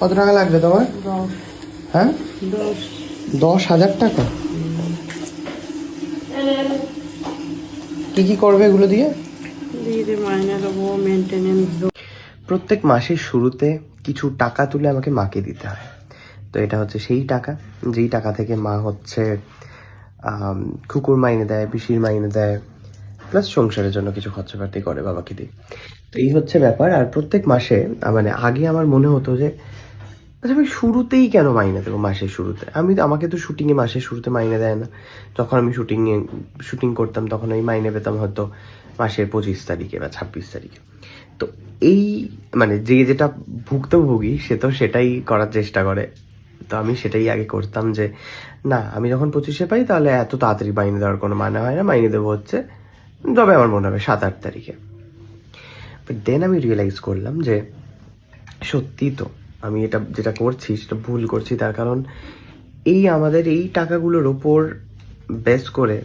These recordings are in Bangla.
কত টাকা লাগবে তোমার? হ্যাঁ? দশ। হাজার টাকা? কি কি করবে এগুলো দিয়ে? প্রত্যেক মাসের শুরুতে কিছু টাকা তুলে আমাকে মাকে দিতে হয়। তো এটা হচ্ছে সেই টাকা। যেই টাকা থেকে মা হচ্ছে কুকুর মাইনে দেয় পিসির মাইনে দেয় প্লাস সংসারের জন্য কিছু খরচাপাতি করে বাবাকে দিই। তো এই হচ্ছে ব্যাপার। আর প্রত্যেক মাসে মানে আগে আমার মনে হতো যে আচ্ছা আমি শুরুতেই কেন মাইনে দেবো মাসের শুরুতে? আমি তো, আমাকে তো শুটিংয়ে মাসের শুরুতে মাইনে দেয় না। যখন আমি শুটিংয়ে শুটিং করতাম, তখন আমি মাইনে পেতাম হয়তো মাসের পঁচিশ তারিখে বা ছাব্বিশ তারিখে। তো এই মানে যে যেটা ভুক্তভোগী, সে তো সেটাই করার চেষ্টা করে। তো আমি সেটাই আগে করতাম যে, না, আমি যখন পঁচিশে পাই, তাহলে এত তাড়াতাড়ি মাইনে দেওয়ার কোনো মানে হয় না। মাইনে দেবো হচ্ছে যবে আমার মনে হবে সাত, আট তারিখে। বাট দেন আমি রিয়েলাইজ করলাম যে, সত্যি তো আমি এটা যেটা করছি, সেটা ভুল করছি তার কারণ এই আমাদের এই টাকাগুলোর ওপর বেস করে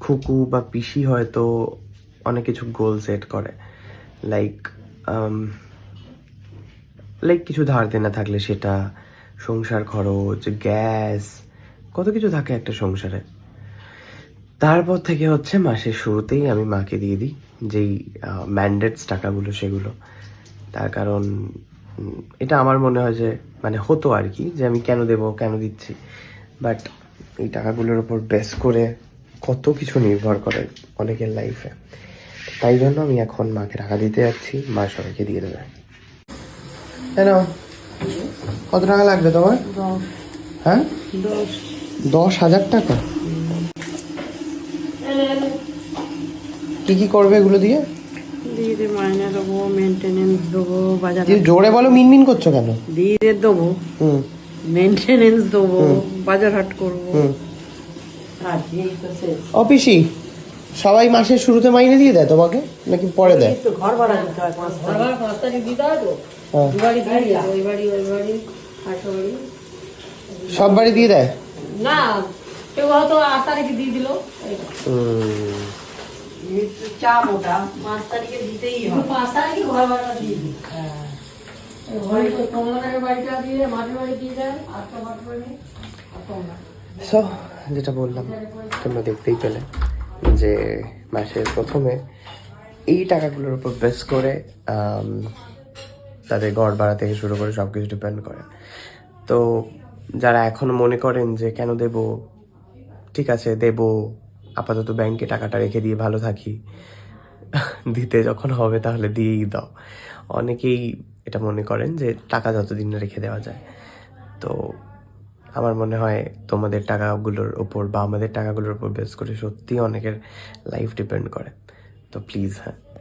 খুকু বা পিসি হয়তো অনেক কিছু গোল সেট করে। লাইক লাইক কিছু ধার দেনা থাকলে সেটা, সংসার খরচ গ্যাস কত কিছু থাকে একটা সংসারে। তারপর থেকে হচ্ছে মাসের শুরুতেই আমি মাকে দিয়ে দিই যেই ম্যান্ডেটস টাকাগুলো সেগুলো। তার কারণ এটা আমার মনে হয় যে মানে হতো আর কি, যে আমি কেন দেব, কেন দিচ্ছি। বাট এই টাকাগুলোর উপর বেস করে কত কিছু নির্ভর করে অনেকের লাইফে তাই জন্য আমি এখন মাকে টাকা দিতে যাচ্ছি, মা সবাইকে দিয়ে দেবে। কেন কত টাকা লাগবে তোমার? হ্যাঁ? দশ হাজার টাকা? কি কি করবে এগুলো দিয়ে? দিদি মাইনে দেবো মেনটেনেন্স দেবো বাজার জোরে বলো মিনমিন করছ কেন? দিদিদের দেবো হুম। মেনটেনেন্স দেবো বাজার হাট করব। হুম। আর এই তো শেষ। অফিসি সবাই মাসের শুরুতে মাইনে দিয়ে দেয় তোমাকে নাকি পরে দেয়? তো ঘর ভাড়া দিতে হয় পাঁচ তারিখ। দিতে হয় তো? হ্যাঁ। বাড়ি ওই বাড়ি ওই বাড়ি বাড়ি। সব বাড়ি দিয়ে দেয়? না কেউ হয়তো আট তারিখে দিয়ে দিল। হুম। চাপ ওটা পাঁচ তারিখে দিতেই হবে। পাঁচ তারিখে ঘর ভাড়া দিয়ে দিই বাড়ি বাড়ি সো যেটা বললাম তোমরা দেখতেই পেলে যে মাসের প্রথমে এই টাকাগুলোর উপর বেস করে তাদের ঘর ভাড়া থেকে শুরু করে সব কিছু ডিপেন্ড করে। তো যারা এখনও মনে করেন যে কেন দেব ঠিক আছে দেব আপাতত ব্যাংকে টাকাটা রেখে দিয়ে ভালো থাকি। দিতে যখন হবে তাহলে দিয়েই দাও। অনেকেই এটা মনে করেন যে টাকা যতদিন রেখে দেওয়া যায়। তো আমার মনে হয় তোমাদের টাকাগুলোর ওপর বা আমাদের টাকাগুলোর ওপর বেস করে সত্যি অনেকের লাইফ ডিপেন্ড করে। তো প্লিজ হ্যাঁ।